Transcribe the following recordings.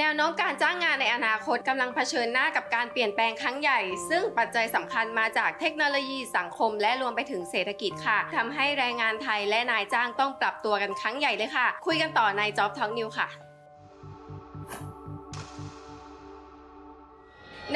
แนวโน้มการจ้างงานในอนาคตกำลังเผชิญหน้ากับการเปลี่ยนแปลงครั้งใหญ่ ซึ่งปัจจัยสำคัญมาจากเทคโนโลยีสังคม และรวมไปถึงเศรษฐกิจค่ะทำให้แรงงานไทยและนายจ้างต้องปรับตัวกันครั้งใหญ่เลยค่ะ คุยกันต่อใน Job Talk New ค่ะ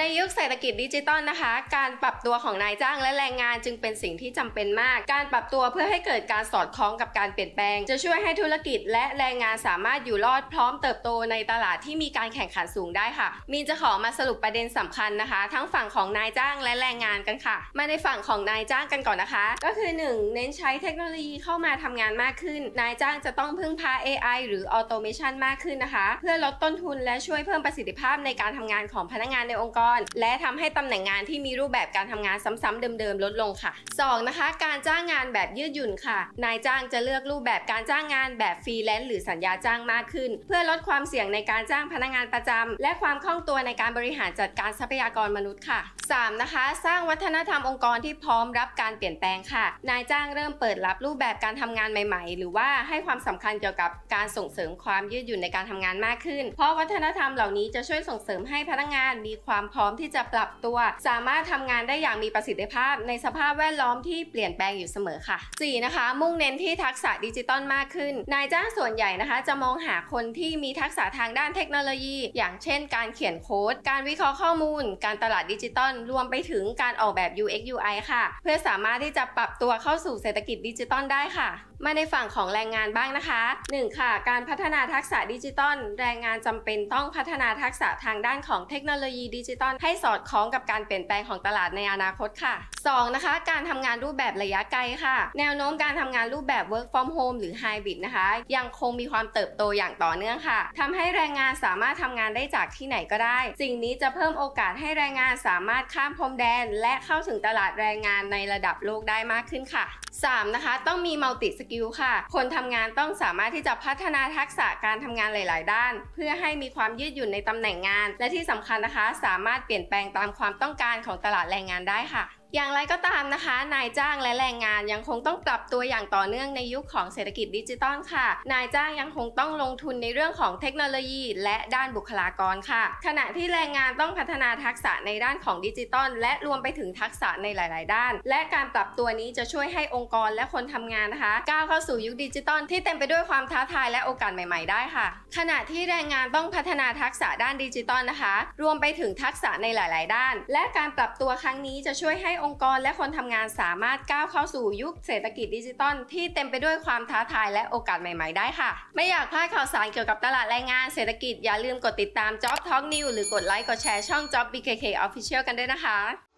ในยุคเศรษฐกิจดิจิตอลนะคะ การปรับตัวของนายจ้างและแรงงานจึงเป็นสิ่งที่จำเป็นมาก การปรับตัวเพื่อให้เกิดการสอดคล้องกับการเปลี่ยนแปลง จะช่วยให้ธุรกิจและแรงงานสามารถอยู่รอดพร้อมเติบโตในตลาดที่มีการแข่งขันสูงได้ค่ะ มีนจะขอมาสรุปประเด็นสำคัญนะคะ ทั้งฝั่งของนายจ้างและแรงงานกันค่ะ มาในฝั่งของนายจ้างกันก่อนนะคะ ก็คือ 1. เน้นใช้เทคโนโลยีเข้ามาทำงานมากขึ้น นายจ้างจะต้องพึ่งพา AI หรือ Automation มากขึ้นนะคะ เพื่อลดต้นทุนและช่วยเพิ่มประสิทธิภาพในการทำงานของพนักงานในองค์กรและทำให้ตำแหน่งงานที่มีรูปแบบการทำงานซ้ำๆเดิมๆ ลดลงค่ะ 2. นะคะ การจ้างงานแบบยืดหยุ่นค่ะ นายจ้างจะเลือกรูปแบบการจ้างงานแบบฟรีแลนซ์หรือสัญญาจ้างมากขึ้น เพื่อลดความเสี่ยงในการจ้างพนักงานประจำและความคล่องตัวในการบริหารจัดการทรัพยากรมนุษย์ค่ะ 3. นะคะ สร้างวัฒนธรรมองค์กรที่พร้อมรับการเปลี่ยนแปลงค่ะ นายจ้างเริ่มเปิดรับรูปแบบการทำงานใหม่ ๆ หรือว่าให้ความสำคัญเกี่ยวกับการส่งเสริมความยืดหยุ่นในการทำงานมากขึ้น เพราะวัฒนธรรมเหล่านี้จะช่วยส่งเสริมให้พนักงานมีความพร้อมที่จะปรับตัว สามารถทำงานได้อย่างมีประสิทธิภาพ ในสภาพแวดล้อมที่เปลี่ยนแปลงอยู่เสมอค่ะ 4. นะคะ มุ่งเน้นที่ทักษะดิจิตอลมากขึ้น นายจ้างส่วนใหญ่นะคะ จะมองหาคนที่มีทักษะทางด้านเทคโนโลยี อย่างเช่น การเขียนโค้ด การวิเคราะห์ข้อมูล การตลาดดิจิตอลรวมไปถึงการออกแบบ UX UI ค่ะ เพื่อสามารถที่จะปรับตัวเข้าสู่เศรษฐกิจดิจิตอลได้ค่ะ มาในฝั่งของแรงงานบ้างนะคะ 1. ค่ะ การพัฒนาทักษะดิจิตอลแรงงานจำเป็นต้องพัฒนาทักษะทางด้านของเทคโนโลยีดิจิตอลให้สอดคล้องกับการเปลี่ยนแปลงของตลาดในอนาคตค่ะ 2. นะคะ การทำงานรูปแบบระยะไกลค่ะ แนวโน้มการทำงานรูปแบบ work from home หรือ hybrid นะคะ ยังคงมีความเติบโตอย่างต่อเนื่องค่ะทำให้แรงงานสามารถทำงานได้จากที่ไหนก็ได้ สิ่งนี้จะเพิ่มโอกาสให้แรงงานสามารถข้ามพรมแดน และเข้าถึงตลาดแรงงานในระดับโลกได้มากขึ้นค่ะ 3. นะคะ ต้องมี multi skill ค่ะ คนทำงานต้องสามารถที่จะพัฒนาทักษะการทำงานหลาย ๆ ด้าน เพื่อให้มีความยืดหยุ่นในตำแหน่งงาน และที่สำคัญนะคะ สามารถเปลี่ยนแปลงตามความต้องการของตลาดแรงงานได้ค่ะ อย่างไรก็ตามนะคะ นายจ้างและแรงงานยังคงต้องปรับตัวอย่างต่อเนื่องในยุคของเศรษฐกิจดิจิตอลค่ะ นายจ้างยังคงต้องลงทุนในเรื่องของเทคโนโลยี และด้านบุคลากรค่ะ ขณะที่แรงงานต้องพัฒนาทักษะในด้านของดิจิตอลและรวมไปถึงทักษะในหลาย ๆ ด้าน และการปรับตัวนี้จะช่วยให้องค์กรและคนทำงานนะคะก้าวเข้าสู่ยุคดิจิตอลที่เต็มไปด้วยความท้าทายและโอกาสใหม่ ๆ ได้ค่ะ ขณะที่แรงงานต้องพัฒนาทักษะด้านดิจิตอลนะคะ รวมไปถึงทักษะในหลาย ๆ ด้าน และการปรับตัวครั้งนี้จะช่วยให้องค์กรและคนทำงานสามารถก้าวเข้าสู่ยุคเศรษฐกิจดิจิตอลที่เต็มไปด้วยความท้าทายและโอกาสใหม่ ๆ ได้ค่ะ ไม่อยากพลาดข่าวสารเกี่ยวกับตลาดแรงงานเศรษฐกิจอย่าลืมกดติดตาม Job Talk News หรือกดไลค์กดแชร์ช่อง Job BKK Official กันด้วยนะคะ